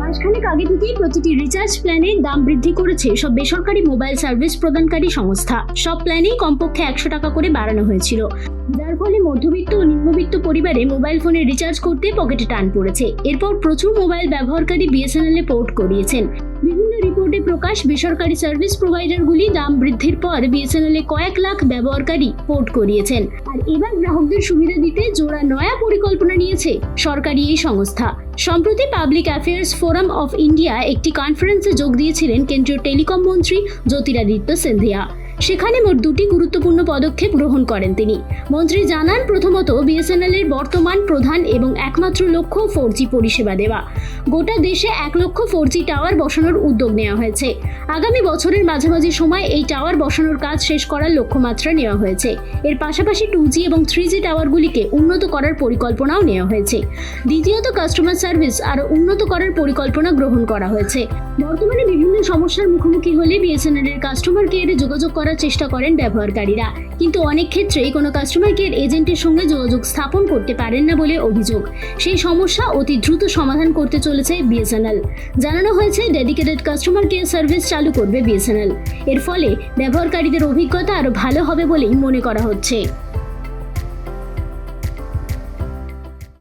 মাসখানেক আগে থেকেই প্রতিটি রিচার্জ প্ল্যানের দাম বৃদ্ধি করেছে সব বেসরকারি মোবাইল সার্ভিস প্রদানকারী সংস্থা। সব প্ল্যানেই কমপক্ষে একশো টাকা করে বাড়ানো হয়েছিল। যার ফলে মধ্যবিত্ত ও নিম্নবিত্ত পরিবারে মোবাইল ফোনে রিচার্জ করতে পকেটে টান পড়েছে। এরপর প্রচুর মোবাইল ব্যবহারকারী বিএসএনএল এ পোর্ট করিয়েছেন। রিপোর্টে প্রকাশ, বেসরকারি সার্ভিস প্রোভাইডারগুলি দাম বৃদ্ধির পর বিএসএনএল এ কয়েক লাখ ব্যবহারকারী পোর্ট করিয়েছেন। আর এবার গ্রাহকদের সুবিধা দিতে জোড়া নয়া পরিকল্পনা নিয়েছে সরকারি এই সংস্থা। সম্প্রতি public affairs forum of India একটি কনফারেন্সে যোগ দিয়েছিলেন কেন্দ্রীয় টেলিকম মন্ত্রী জ্যোতিরাদিত্য সিন্ধিয়া। সেখানে মোট দুটি গুরুত্বপূর্ণ পদক্ষেপ গ্রহণ করেন তিনি। মন্ত্রী জানান, প্রথমত বিএসএনএল এর বর্তমান প্রধান এবং একমাত্র লক্ষ্য ফোর পরিষেবা দেওয়া। গোটা দেশে এক লক্ষ ফোর টাওয়ার বসানোর উদ্যোগ নেওয়া হয়েছে। আগামী বছরের মাঝামাঝি সময় এই টাওয়ার বসানোর কাজ শেষ করার লক্ষ্যমাত্রা নেওয়া হয়েছে। এর পাশাপাশি টু জি এবং থ্রি জি টাওয়ারগুলিকে উন্নত করার পরিকল্পনাও নেওয়া হয়েছে। দ্বিতীয়ত, কাস্টমার সার্ভিস আরও উন্নত করার পরিকল্পনা গ্রহণ করা হয়েছে। বর্তমানে বিভিন্ন সমস্যার মুখোমুখি হলে বিএসএনএল এর কাস্টমার কেয়ারে যোগাযোগ করার চেষ্টা করেন ব্যবহারকারীরা। কিন্তু অনেক ক্ষেত্রেই কোনো কাস্টমার কেয়ার এজেন্টের সঙ্গে যোগাযোগ স্থাপন করতে পারেন না বলে অভিযোগ। সেই সমস্যা অতি দ্রুত সমাধান করতে চলেছে বিএসএনএল জানানো হয়েছে ডেডিকেটেড কাস্টমার কেয়ার সার্ভিস চালু করবে বিএসএনএল এর ফলে ব্যবহারকারীদের অভিজ্ঞতা আরও ভালো হবে বলেই মনে করা হচ্ছে।